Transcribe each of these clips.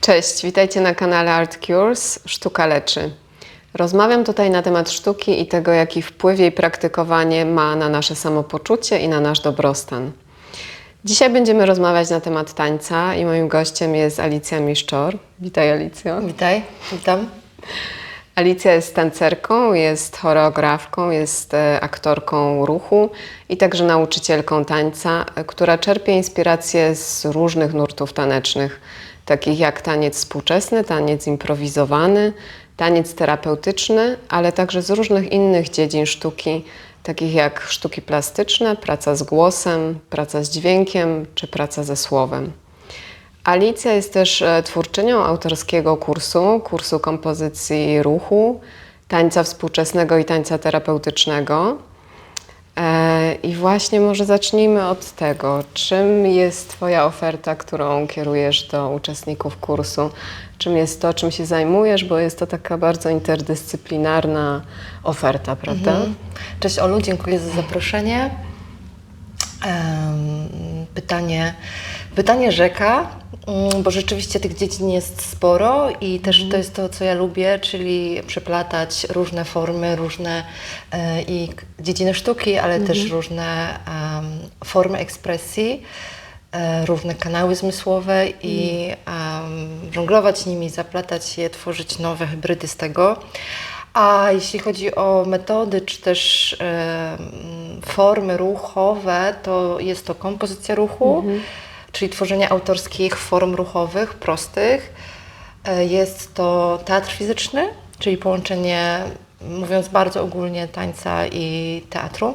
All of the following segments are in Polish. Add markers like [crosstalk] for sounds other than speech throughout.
Cześć, witajcie na kanale Art Cures Sztuka Leczy. Rozmawiam tutaj na temat sztuki i tego, jaki wpływ jej praktykowanie ma na nasze samopoczucie i na nasz dobrostan. Dzisiaj będziemy rozmawiać na temat tańca i moim gościem jest Alicja Miszczor. Witaj Alicjo. Witaj, witam. Alicja jest tancerką, jest choreografką, jest e, aktorką ruchu i także nauczycielką tańca, która czerpie inspiracje z różnych nurtów tanecznych, takich jak taniec współczesny, taniec improwizowany, taniec terapeutyczny, ale także z różnych innych dziedzin sztuki, takich jak sztuki plastyczne, praca z głosem, praca z dźwiękiem czy praca ze słowem. Alicja jest też e, twórczynią autorskiego kursu, kursu kompozycji ruchu, tańca współczesnego i tańca terapeutycznego. E, I właśnie może zacznijmy od tego, czym jest Twoja oferta, którą kierujesz do uczestników kursu? Czym jest to, czym się zajmujesz, bo jest to taka bardzo interdyscyplinarna oferta, prawda? Cześć Olu, dziękuję za zaproszenie. Pytanie, pytanie rzeka, bo rzeczywiście tych dziedzin jest sporo i też to jest to, co ja lubię, czyli przeplatać różne formy, różne e, i dziedziny sztuki, ale też różne em, formy ekspresji, e, różne kanały zmysłowe i em, żonglować nimi, zaplatać je, tworzyć nowe hybrydy z tego. A jeśli chodzi o metody, czy też formy ruchowe, to jest to kompozycja ruchu, czyli tworzenie autorskich form ruchowych, prostych. E, Jest to teatr fizyczny, czyli połączenie, mówiąc bardzo ogólnie, tańca i teatru.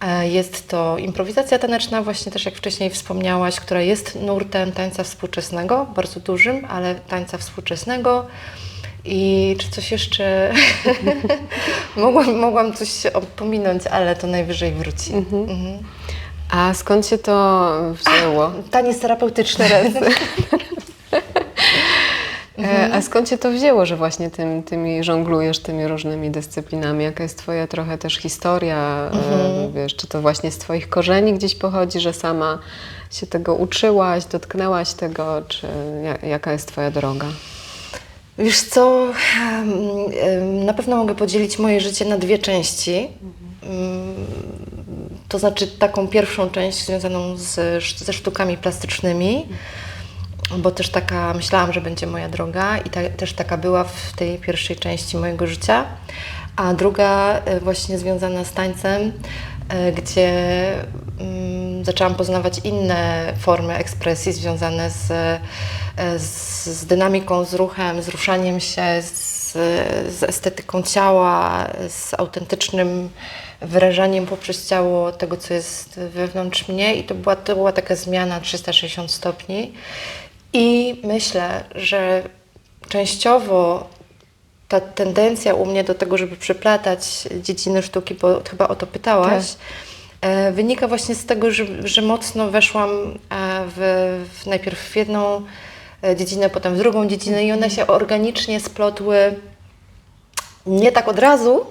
E, Jest to improwizacja taneczna, właśnie też jak wcześniej wspomniałaś, która jest nurtem tańca współczesnego, bardzo dużym, ale tańca współczesnego. I czy coś jeszcze? [laughs] mogłam, mogłam coś pominąć, ale to najwyżej wróci. Mhm. A skąd się to wzięło? Taniec terapeutyczny. [laughs] E, A skąd się to wzięło, że właśnie tym, tymi żonglujesz tymi różnymi dyscyplinami? Jaka jest Twoja trochę też historia? E, Wiesz, czy to właśnie z Twoich korzeni gdzieś pochodzi, że sama się tego uczyłaś, dotknęłaś tego, czy ja- jaka jest Twoja droga? Wiesz co, na pewno mogę podzielić moje życie na dwie części. Mm, To znaczy taką pierwszą część związaną z, ze sztukami plastycznymi, bo też taka myślałam, że będzie moja droga i ta, też taka była w tej pierwszej części mojego życia. A druga e, właśnie związana z tańcem, e, gdzie mm, zaczęłam poznawać inne formy ekspresji związane z, e, z, z dynamiką, z ruchem, z ruszaniem się, z, z estetyką ciała, z autentycznym wyrażaniem poprzez ciało tego, co jest wewnątrz mnie. I to była, to była taka zmiana 360 stopni. I myślę, że częściowo ta tendencja u mnie do tego, żeby przeplatać dziedziny sztuki, bo chyba o to pytałaś, e, wynika właśnie z tego, że, że mocno weszłam e, w, w najpierw w jedną e, dziedzinę, potem w drugą dziedzinę i one się organicznie splotły nie tak od razu,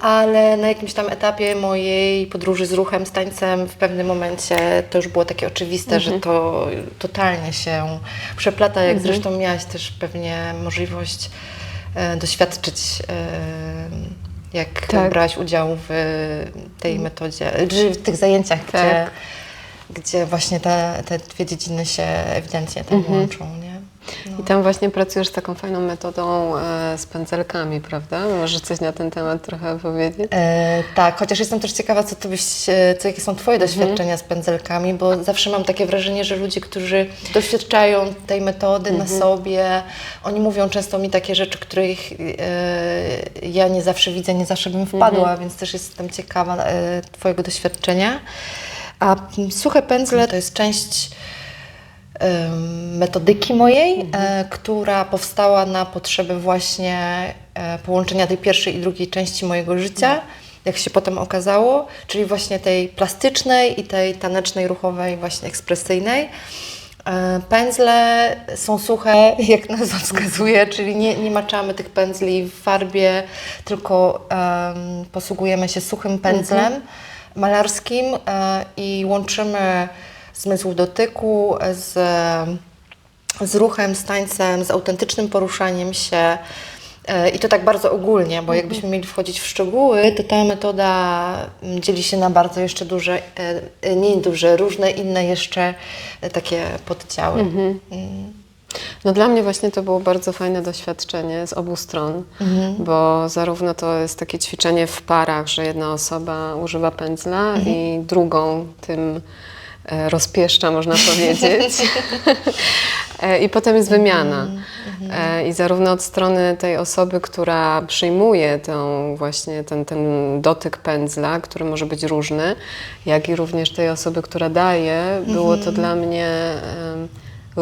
ale na jakimś tam etapie mojej podróży z ruchem, z tańcem, w pewnym momencie to już było takie oczywiste, że to totalnie się przeplata, jak zresztą miałaś też pewnie możliwość e, doświadczyć, e, jak Tak. brałaś udział w tej metodzie, czy w tych zajęciach, gdzie, Tak. gdzie właśnie te, te dwie dziedziny się ewidentnie tam łączą, nie? I tam właśnie pracujesz z taką fajną metodą e, z pędzelkami, prawda? Możesz coś na ten temat trochę powiedzieć? E, tak, chociaż jestem też ciekawa, co, to byś, e, co, jakie są Twoje doświadczenia z pędzelkami, bo zawsze mam takie wrażenie, że ludzie, którzy doświadczają tej metody na sobie, oni mówią często mi takie rzeczy, których e, ja nie zawsze widzę, nie zawsze bym wpadła, więc też jestem ciekawa e, Twojego doświadczenia. A suche pędzle to jest część metodyki mojej, e, która powstała na potrzeby właśnie e, połączenia tej pierwszej i drugiej części mojego życia, jak się potem okazało, czyli właśnie tej plastycznej i tej tanecznej, ruchowej, właśnie ekspresyjnej. E, Pędzle są suche, [laughs] jak nazwa wskazuje, czyli nie, nie maczamy tych pędzli w farbie, tylko em, posługujemy się suchym pędzlem malarskim e, i łączymy zmysł dotyku z z ruchem, z tańcem, z autentycznym poruszaniem się. E, I to tak bardzo ogólnie, bo jakbyśmy mieli wchodzić w szczegóły, to ta metoda mm, dzieli się na bardzo jeszcze duże, e, nie duże, różne inne jeszcze e, takie podciały. Mm. No dla mnie właśnie to było bardzo fajne doświadczenie z obu stron, bo zarówno to jest takie ćwiczenie w parach, że jedna osoba używa pędzla i drugą tym rozpieszcza, można powiedzieć. [laughs] E, I potem jest wymiana. E, I zarówno od strony tej osoby, która przyjmuje tą właśnie ten, ten dotyk pędzla, który może być różny, jak i również tej osoby, która daje, było to dla mnie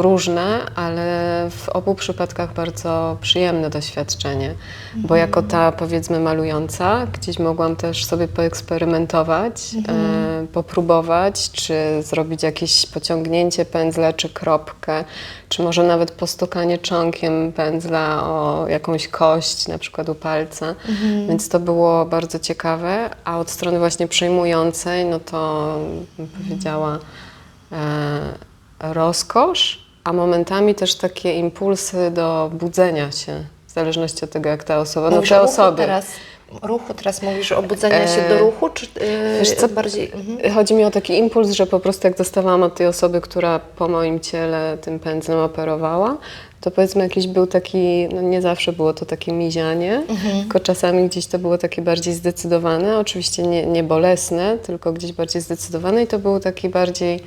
różne, ale w obu przypadkach bardzo przyjemne doświadczenie, bo jako ta powiedzmy malująca, gdzieś mogłam też sobie poeksperymentować, e, popróbować, czy zrobić jakieś pociągnięcie pędzla, czy kropkę, czy może nawet postukanie czonkiem pędzla o jakąś kość, na przykład u palca, więc to było bardzo ciekawe, a od strony właśnie przyjmującej, no to bym powiedziała e, rozkosz, a momentami też takie impulsy do budzenia się, w zależności od tego, jak ta osoba, no Mówisz te o ruchu osoby. Teraz, ruchu teraz mówisz o budzenia się do ruchu, czy yy, wiesz co, bardziej... Mhm. Chodzi mi o taki impuls, że po prostu jak dostawałam od tej osoby, która po moim ciele tym pędzlem operowała, to powiedzmy jakiś był taki, no nie zawsze było to takie mizianie, tylko czasami gdzieś to było takie bardziej zdecydowane, oczywiście nie, nie bolesne, tylko gdzieś bardziej zdecydowane i to był taki bardziej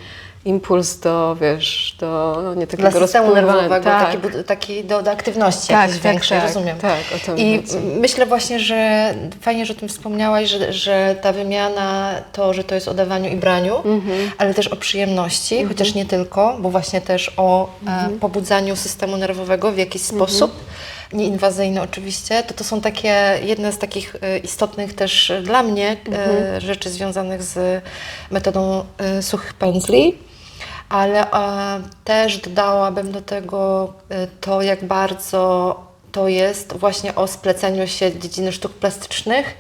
impuls do, wiesz, do no, nie Dla takiego systemu rozpływania. nerwowego, tak. taki, taki do, do aktywności Tak, tak, większej, tak, rozumiem. tak, o to I chodzi. myślę właśnie, że fajnie, że o tym wspomniałaś, że, że ta wymiana, to, że to jest o dawaniu i braniu, Mhm. ale też o przyjemności, chociaż nie tylko, bo właśnie też o Mhm. e, pobudzaniu systemu nerwowego w jakiś sposób. Nieinwazyjny oczywiście, to to są takie, jedne z takich e, istotnych też e, dla mnie Mhm. e, rzeczy związanych z metodą e, suchych pędzli ale e, też dodałabym do tego e, to, jak bardzo to jest właśnie o spleceniu się dziedziny sztuk plastycznych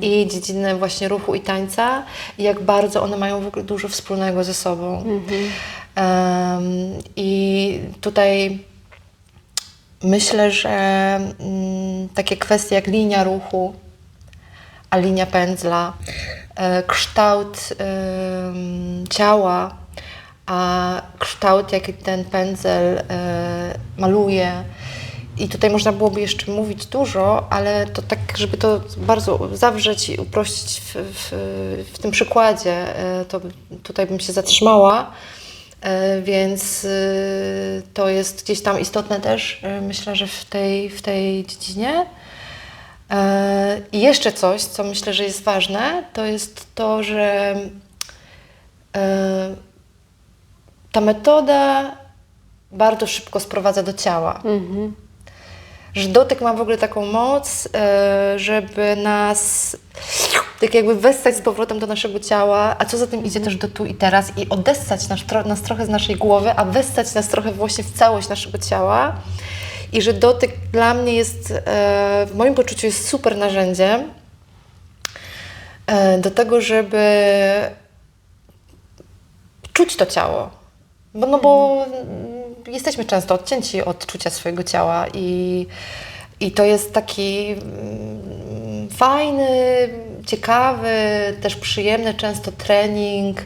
i dziedziny właśnie ruchu i tańca i jak bardzo one mają w ogóle dużo wspólnego ze sobą. Em, I tutaj myślę, że mm, takie kwestie jak linia ruchu, a linia pędzla, e, kształt ciała, a kształt, jaki ten pędzel e, maluje. I tutaj można byłoby jeszcze mówić dużo, ale to tak, żeby to bardzo zawrzeć i uprościć w, w, w tym przykładzie, e, to tutaj bym się zatrzymała. E, Więc to jest gdzieś tam istotne też, myślę, że w tej, w tej dziedzinie. I jeszcze coś, co myślę, że jest ważne, to jest to, że ta metoda bardzo szybko sprowadza do ciała. Że dotyk ma w ogóle taką moc, e, żeby nas tak jakby wessać z powrotem do naszego ciała, a co za tym idzie też do tu i teraz i odessać nas, nas trochę z naszej głowy, a wessać nas trochę właśnie w całość naszego ciała. I że dotyk dla mnie jest, e, w moim poczuciu jest super narzędziem e, do tego, żeby czuć to ciało. Bo, no bo mm, jesteśmy często odcięci od czucia swojego ciała i, i to jest taki mm, fajny, ciekawy, też przyjemny często trening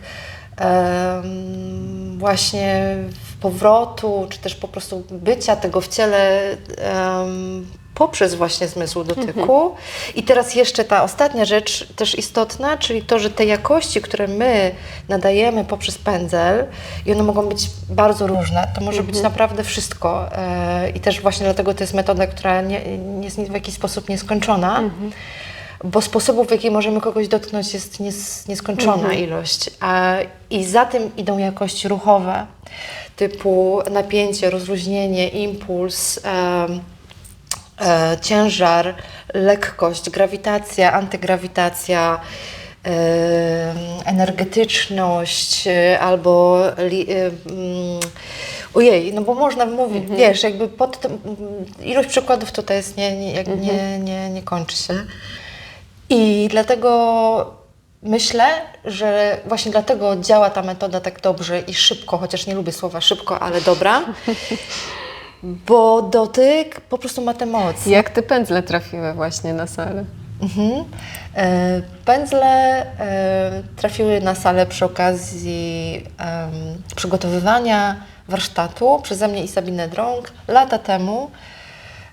em, właśnie powrotu, czy też po prostu bycia tego w ciele em, poprzez właśnie zmysł dotyku. I teraz jeszcze ta ostatnia rzecz też istotna, czyli to, że te jakości, które my nadajemy poprzez pędzel i one mogą być bardzo różne, to może być naprawdę wszystko. E, I też właśnie dlatego to jest metoda, która nie, nie jest w jakiś sposób nieskończona. Bo sposobów, w jaki możemy kogoś dotknąć, jest nies, nieskończona ilość. A, I za tym idą jakości ruchowe, typu napięcie, rozluźnienie, impuls, e, ciężar, lekkość, grawitacja, antygrawitacja, e, energetyczność e, albo e, mm, ojej, no bo można mówić, wiesz, jakby pod tym, ilość przykładów tutaj jest nie, nie, jak nie, nie, nie kończy się. I dlatego myślę, że właśnie dlatego działa ta metoda tak dobrze i szybko, chociaż nie lubię słowa szybko, ale dobra, [laughs] bo dotyk po prostu ma tę moc. Jak te pędzle trafiły właśnie na salę? Mhm. E, Pędzle e, trafiły na salę przy okazji em, przygotowywania warsztatu przeze mnie i Sabinę Drąg lata temu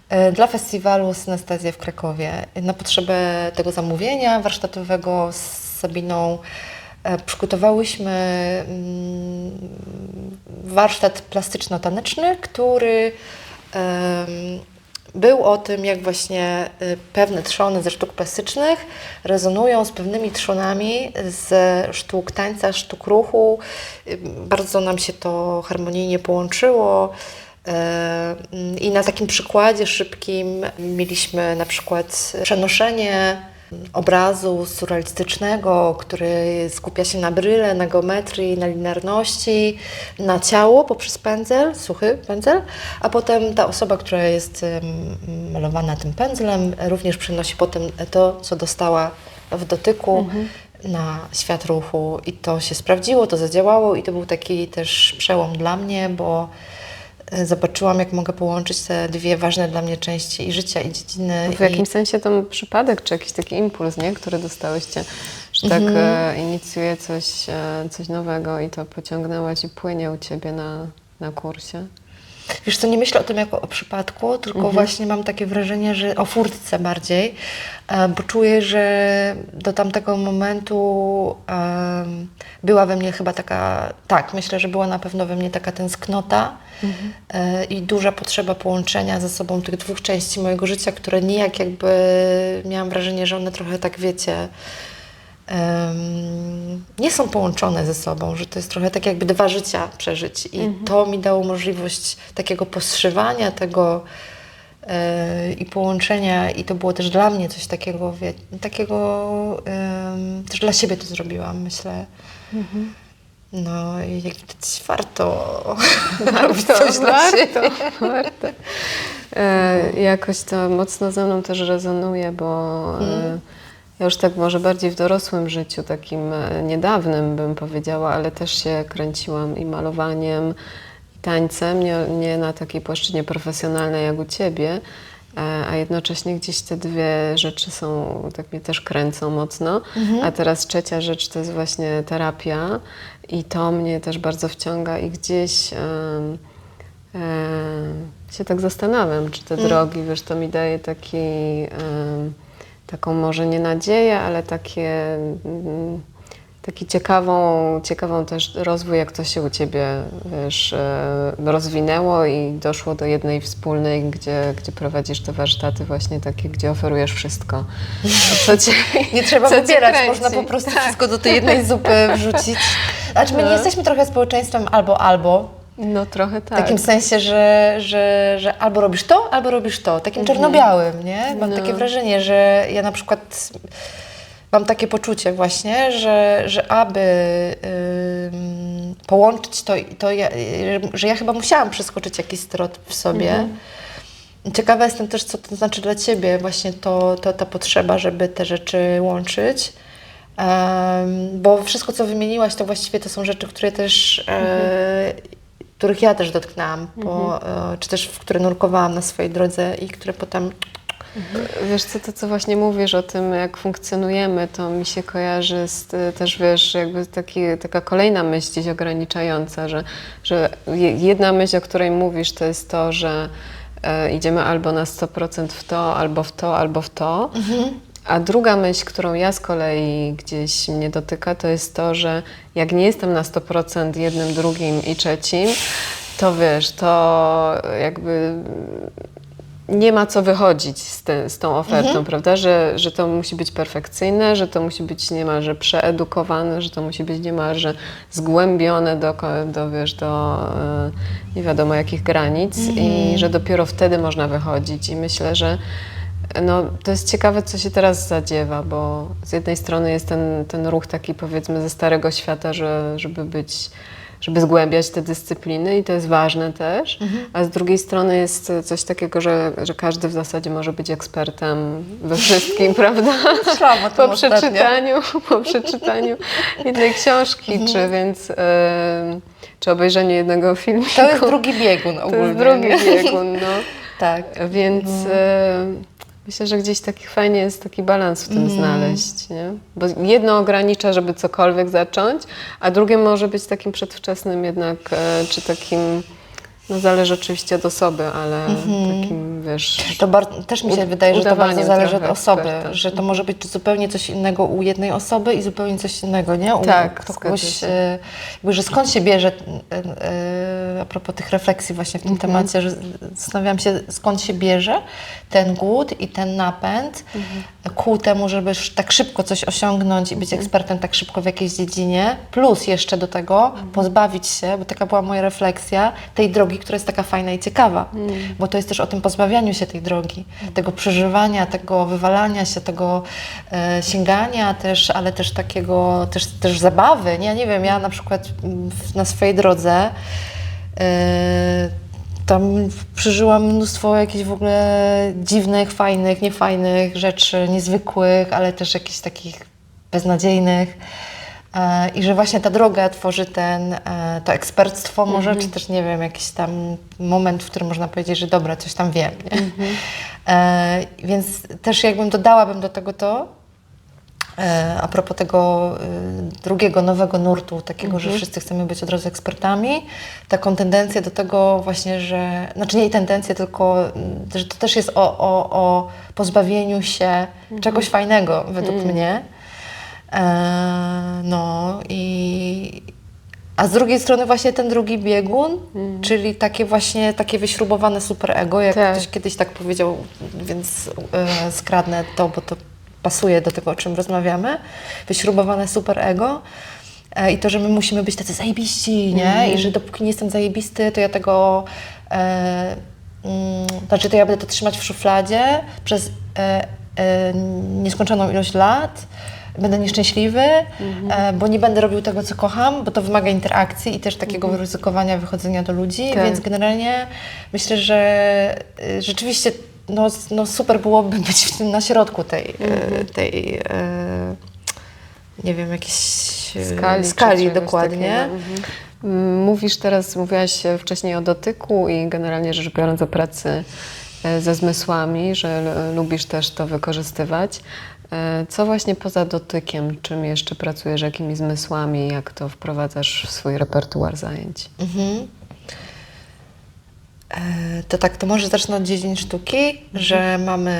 e, dla festiwalu Synestezja w Krakowie. Na potrzebę tego zamówienia warsztatowego z Sabiną e, przygotowałyśmy mm, warsztat plastyczno-taneczny, który był o tym, jak właśnie y, pewne trzony ze sztuk plastycznych rezonują z pewnymi trzonami ze sztuk tańca, sztuk ruchu. Y, Bardzo nam się to harmonijnie połączyło. Y, I na takim przykładzie szybkim mieliśmy na przykład przenoszenie obrazu surrealistycznego, który skupia się na bryle, na geometrii, na linearności, na ciało poprzez pędzel, suchy pędzel, a potem ta osoba, która jest malowana tym pędzlem, również przenosi potem to, co dostała w dotyku na świat ruchu. I to się sprawdziło, to zadziałało i to był taki też przełom dla mnie, bo zobaczyłam, jak mogę połączyć te dwie ważne dla mnie części i życia, i dziedziny. W i... jakimś sensie to przypadek, czy jakiś taki impuls, nie? który dostałyście, że tak e, inicjuje coś, e, coś nowego i to pociągnęłaś i płynie u Ciebie na, na kursie? Wiesz co, nie myślę o tym jako o przypadku, tylko właśnie mam takie wrażenie, że o furtce bardziej, e, bo czuję, że do tamtego momentu em, była we mnie chyba taka, tak, myślę, że była na pewno we mnie taka tęsknota e, i duża potrzeba połączenia ze sobą tych dwóch części mojego życia, które nijak jakby miałam wrażenie, że one trochę tak wiecie, nie są połączone ze sobą, że to jest trochę tak jakby dwa życia przeżyć i to mi dało możliwość takiego poszywania tego e, i połączenia i to było też dla mnie coś takiego, wie, takiego też dla siebie to zrobiłam, myślę. No i jak widać warto. Robić [laughs] coś dla warto, [laughs] warto. E, jakoś to mocno ze mną też rezonuje, bo e, ja już tak może bardziej w dorosłym życiu, takim e, niedawnym bym powiedziała, ale też się kręciłam i malowaniem, i tańcem, nie, nie na takiej płaszczyźnie profesjonalnej jak u Ciebie, e, a jednocześnie gdzieś te dwie rzeczy są, tak mnie też kręcą mocno. A teraz trzecia rzecz to jest właśnie terapia i to mnie też bardzo wciąga i gdzieś e, się tak zastanawiam, czy te drogi, wiesz, to mi daje taki, taką może nie nadzieję, ale takie, mm, taki ciekawą, ciekawą też rozwój, jak to się u Ciebie, wiesz, e, rozwinęło i doszło do jednej wspólnej, gdzie, gdzie prowadzisz te warsztaty właśnie takie, gdzie oferujesz wszystko. Co cię, [laughs] Nie trzeba co wybierać, można po prostu Tak. wszystko do tej jednej zupy wrzucić. [laughs] Znaczy my nie No. jesteśmy trochę społeczeństwem albo albo. No trochę W tak. takim sensie, że, że, że albo robisz to, albo robisz to. Takim czarno-białym, nie? Mam No. takie wrażenie, że ja na przykład mam takie poczucie właśnie, że, że aby ym, połączyć to, to ja, że ja chyba musiałam przeskoczyć jakiś sterot w sobie. Ciekawa jestem też, co to znaczy dla Ciebie właśnie to, to, ta potrzeba, żeby te rzeczy łączyć. Em, bo wszystko, co wymieniłaś, to właściwie to są rzeczy, które też, e, których ja też dotknęłam, bo, e, czy też w które nurkowałam na swojej drodze i które potem Wiesz co, to co właśnie mówisz o tym, jak funkcjonujemy, to mi się kojarzy z y, też, wiesz, jakby taki, taka kolejna myśl gdzieś ograniczająca, że, że je- jedna myśl, o której mówisz, to jest to, że e, idziemy albo na 100% w to, albo w to, albo w to. A druga myśl, którą ja z kolei gdzieś mnie dotyka, to jest to, że jak nie jestem na 100% jednym, drugim i trzecim, to wiesz, to jakby nie ma co wychodzić z, te, z tą ofertą, prawda? Że, że to musi być perfekcyjne, że to musi być niemalże przeedukowane, że to musi być niemalże zgłębione do, do wiesz, do e, nie wiadomo jakich granic i że dopiero wtedy można wychodzić. I myślę, że no, to jest ciekawe, co się teraz zadziewa, bo z jednej strony jest ten, ten ruch taki powiedzmy ze starego świata, że, żeby być żeby zgłębiać te dyscypliny i to jest ważne też. A z drugiej strony jest coś takiego, że, że każdy w zasadzie może być ekspertem we wszystkim, prawda? Po ostatnio. przeczytaniu, po przeczytaniu jednej książki, czy więc e, czy obejrzeniu jednego filmu. To jest drugi biegun To ogólnie. jest drugi biegun, no. [laughs] Tak. Więc e, myślę, że gdzieś taki fajnie jest taki balans w tym Mhm. znaleźć, nie? Bo jedno ogranicza, żeby cokolwiek zacząć, a drugie może być takim przedwczesnym jednak, e, czy takim, no zależy oczywiście od osoby, ale takim, wiesz... To też mi się wydaje, że to bardzo zależy od osoby, eksperta. że to może być zupełnie coś innego u jednej osoby i zupełnie coś innego, nie? U Tak, to kogoś, e, jakby, że skąd się bierze, e, e, a propos tych refleksji właśnie w tym Mhm. temacie, że zastanawiam się, skąd się bierze ten głód i ten napęd Mhm. ku temu, żeby tak szybko coś osiągnąć i być Mhm. ekspertem tak szybko w jakiejś dziedzinie, plus jeszcze do tego Mhm. pozbawić się, bo taka była moja refleksja, tej drogi, która jest taka fajna i ciekawa, Mhm. bo to jest też o tym pozbawianiu się tej drogi, tego przeżywania, tego wywalania się, tego e, sięgania też, ale też takiego, też, też zabawy, nie? Nie wiem, ja na przykład mm, w- na swojej drodze e, tam przeżyłam mnóstwo jakichś w ogóle dziwnych, fajnych, niefajnych rzeczy, niezwykłych, ale też jakichś takich beznadziejnych. E, I że właśnie ta droga tworzy ten, e, to eksperctwo może, czy też nie wiem, jakiś tam moment, w którym można powiedzieć, że dobra, coś tam wiem. Nie? E, więc też jakbym dodałabym do tego to, E, A propos tego y, drugiego, nowego nurtu, takiego, że wszyscy chcemy być od razu ekspertami, taką tendencję do tego właśnie, że, znaczy nie tendencję, tylko mm, że to też jest o, o, o pozbawieniu się czegoś fajnego według mnie. E, no i a z drugiej strony właśnie ten drugi biegun, czyli takie właśnie takie wyśrubowane superego, jak Tak. ktoś kiedyś tak powiedział, więc e, skradnę to, bo to pasuje do tego, o czym rozmawiamy. Wyśrubowane superego. E, I to, że my musimy być tacy zajebiści, nie? I że dopóki nie jestem zajebisty, to ja tego... E, mm, znaczy, to ja będę to trzymać w szufladzie przez e, e, nieskończoną ilość lat. Będę nieszczęśliwy, e, bo nie będę robił tego, co kocham, bo to wymaga interakcji i też takiego ryzykowania, wychodzenia do ludzi, Tak. więc generalnie myślę, że y, rzeczywiście no, no super byłoby [laughs] być w tym na środku tej, Mhm. e, tej e, nie wiem, jakiejś e, skali, skali dokładnie. Mhm. Mm, Mówisz teraz, mówiłaś e, wcześniej o dotyku i generalnie rzecz biorąc o pracy e, ze zmysłami, że lubisz też to wykorzystywać. E, Co właśnie poza dotykiem, czym jeszcze pracujesz, jakimi zmysłami, jak to wprowadzasz w swój repertuar zajęć? Mhm. E, To tak, to może zacznę od dziedzin sztuki, że mamy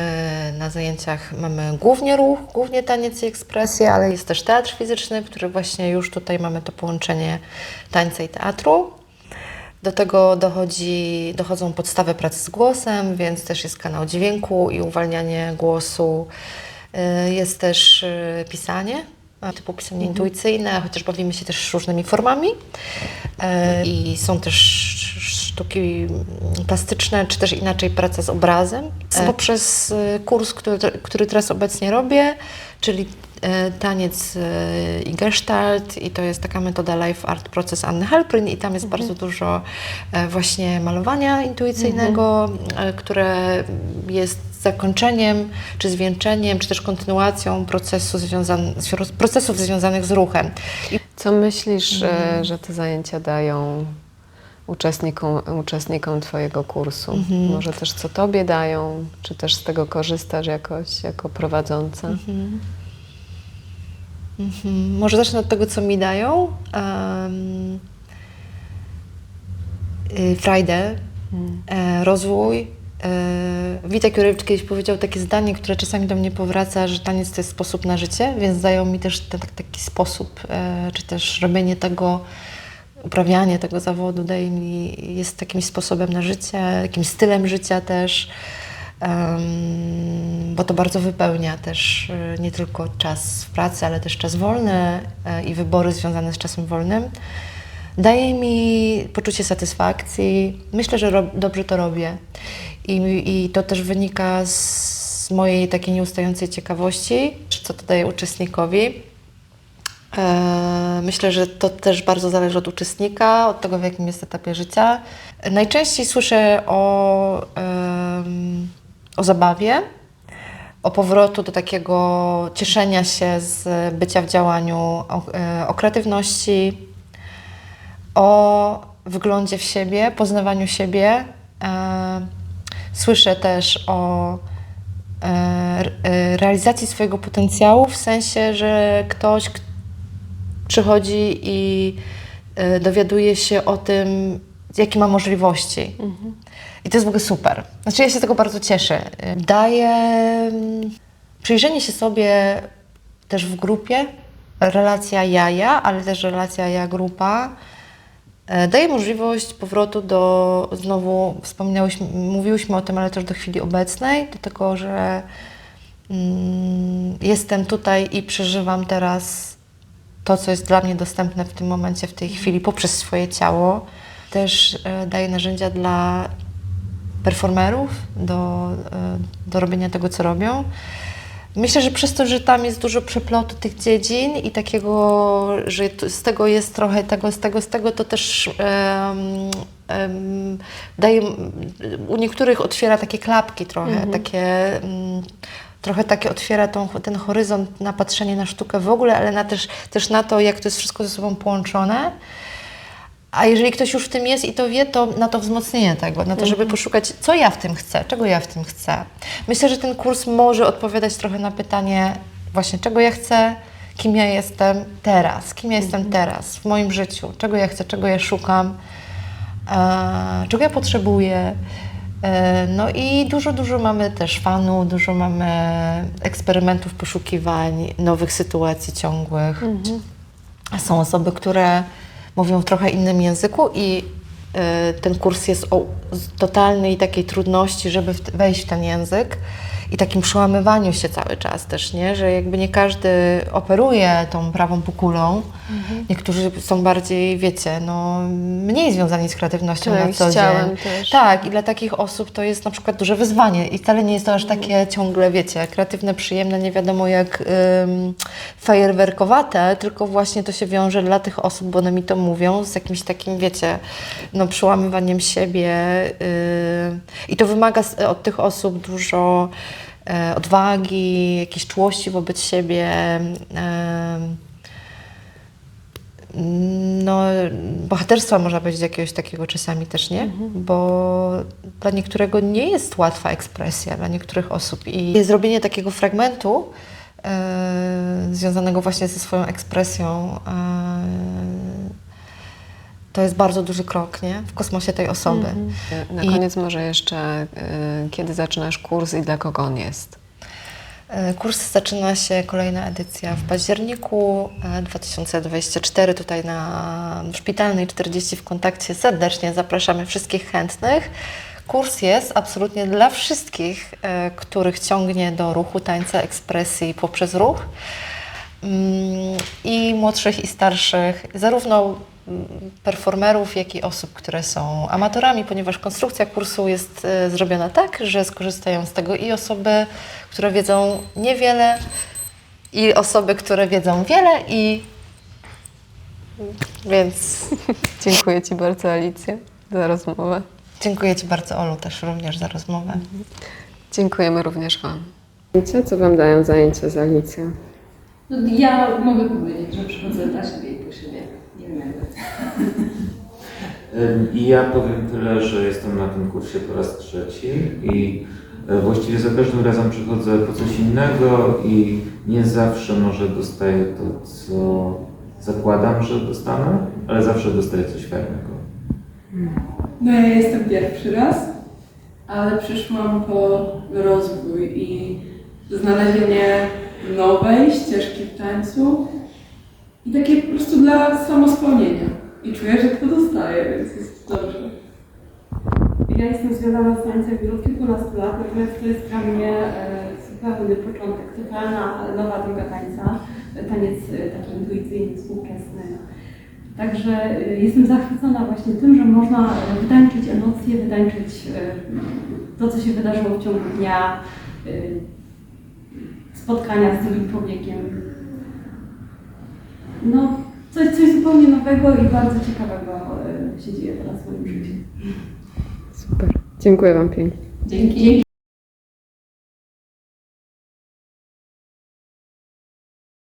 na zajęciach mamy głównie ruch, głównie taniec i ekspresję, ale jest też teatr fizyczny, który właśnie już tutaj mamy to połączenie tańca i teatru. Do tego dochodzi, dochodzą podstawy pracy z głosem, więc też jest kanał dźwięku i uwalnianie głosu. Y, Jest też y, pisanie, typu pisanie intuicyjne, chociaż bawimy się też różnymi formami. Y, I są też sztuki plastyczne, czy też inaczej praca z obrazem. E. Poprzez kurs, który, który teraz obecnie robię, czyli e, taniec e, i gestalt i to jest taka metoda Life Art Proces Anny Halpryn i tam jest bardzo dużo e, właśnie malowania intuicyjnego, e, które jest zakończeniem, czy zwieńczeniem, czy też kontynuacją procesu związan- procesów związanych z ruchem. I Co myślisz, e, że te zajęcia dają uczestnikom, uczestnikom Twojego kursu? Może też co Tobie dają, czy też z tego korzystasz jakoś jako prowadząca? Mhm. Może zacznę od tego, co mi dają. Um, y, Frajdę, e, rozwój. E, Witek Jurewicz kiedyś powiedział takie zdanie, które czasami do mnie powraca, że taniec to jest sposób na życie, więc dają mi też ten, taki sposób, e, czy też robienie tego, uprawianie tego zawodu daje mi, jest takim sposobem na życie, jakimś stylem życia też. Bo to bardzo wypełnia też e, nie tylko czas w pracy, ale też czas wolny e, i wybory związane z czasem wolnym. Daje mi poczucie satysfakcji. Myślę, że dobrze to robię. I, I to też wynika z mojej takiej nieustającej ciekawości, co to daje uczestnikowi. E, Myślę, że to też bardzo zależy od uczestnika, od tego, w jakim jest etapie życia. Najczęściej słyszę o, o zabawie, o powrotu do takiego cieszenia się z bycia w działaniu, o, e, o kreatywności, o wyglądzie w siebie, poznawaniu siebie. E, Słyszę też o e, re- realizacji swojego potencjału, w sensie, że ktoś przychodzi i dowiaduje się o tym, jakie ma możliwości. I to jest w ogóle super. Znaczy, ja się z tego bardzo cieszę. Daje mm, przyjrzenie się sobie też w grupie, relacja ja-ja, ale też relacja ja-grupa, e, daje możliwość powrotu do, znowu wspominałyśmy, mówiłyśmy o tym, ale też do chwili obecnej, do tego, że mm, jestem tutaj i przeżywam teraz to, co jest dla mnie dostępne w tym momencie, w tej chwili, poprzez swoje ciało. Też e, daje narzędzia dla performerów do, e, do robienia tego, co robią. Myślę, że przez to, że tam jest dużo przeplotu tych dziedzin i takiego, że z tego jest trochę tego, z tego, z tego, to też em, em, daje, u niektórych otwiera takie klapki trochę, takie mm, trochę takie otwiera tą, ten horyzont na patrzenie na sztukę w ogóle, ale na też, też na to, jak to jest wszystko ze sobą połączone. A jeżeli ktoś już w tym jest i to wie, to na to wzmocnienie tego, na to, żeby poszukać, co ja w tym chcę, czego ja w tym chcę. Myślę, że ten kurs może odpowiadać trochę na pytanie właśnie, czego ja chcę, kim ja jestem teraz, kim ja jestem teraz w moim życiu, czego ja chcę, czego ja szukam, e, czego ja potrzebuję. E, No i dużo, dużo mamy też fanu, dużo mamy eksperymentów, poszukiwań, nowych sytuacji ciągłych. A Są osoby, które mówią w trochę innym języku i ten kurs jest o totalnej takiej trudności, żeby wejść w ten język i takim przełamywaniu się cały czas też, nie? Że jakby nie każdy operuje tą prawą półkulą. Niektórzy są bardziej, wiecie, no mniej związani z kreatywnością Tak, na co dzień. też. Tak, i dla takich osób to jest na przykład duże wyzwanie i wcale nie jest to aż takie ciągle, wiecie, kreatywne, przyjemne, nie wiadomo jak ym, fajerwerkowate, tylko właśnie to się wiąże dla tych osób, bo one mi to mówią, z jakimś takim, wiecie, no przełamywaniem siebie yy, i to wymaga od tych osób dużo e, odwagi, jakiejś czułości wobec siebie, em, no, bohaterstwa można powiedzieć jakiegoś takiego czasami też, nie? Bo dla niektórego nie jest łatwa ekspresja, dla niektórych osób. I zrobienie takiego fragmentu e, związanego właśnie ze swoją ekspresją e, to jest bardzo duży krok, nie? W kosmosie tej osoby. Na I- koniec może jeszcze, y, kiedy zaczynasz kurs i dla kogo on jest? E, Kurs zaczyna się, kolejna edycja w październiku e, 2024, tutaj na Szpitalnej 40 w kontakcie. Serdecznie zapraszamy wszystkich chętnych. Kurs jest absolutnie dla wszystkich, e, których ciągnie do ruchu, tańca, ekspresji poprzez ruch. Mm, I młodszych, i starszych, zarówno performerów, jak i osób, które są amatorami, ponieważ konstrukcja kursu jest e, zrobiona tak, że skorzystają z tego i osoby, które wiedzą niewiele, i osoby, które wiedzą wiele, i więc [laughs] Dziękuję Ci bardzo, Alicja, za rozmowę. dziękuję Ci bardzo, Olu, też również za rozmowę. Dziękujemy również Wam. Alicja, co Wam dają zajęcia z Alicją? No, ja mogę powiedzieć, że przychodzę dla siebie i po siebie. I ja powiem tyle, że jestem na tym kursie po raz trzeci i e, właściwie za każdym razem przychodzę po coś innego i nie zawsze może dostaję to, co zakładam, że dostanę, ale zawsze dostaję coś fajnego. No ja jestem pierwszy raz, ale przyszłam po rozwój i znalezienie nowej ścieżki w tańcu i takie po prostu dla samospełnienia. I czuję, że to dostaję, więc jest dobrze. Ja jestem związana z tańcem już kilkunastu lat, natomiast to jest dla mnie e, zupełny początek, totalna nowa droga tańca, taniec e, taki intuicyjny, współczesny. Także e, jestem zachwycona właśnie tym, że można wytańczyć emocje, wytańczyć e, to, co się wydarzyło w ciągu dnia, spotkania z drugim człowiekiem. No, coś, coś zupełnie nowego i bardzo ciekawego e, się dzieje teraz w moim życiu. Super. Dziękuję Wam pięknie. Dzięki.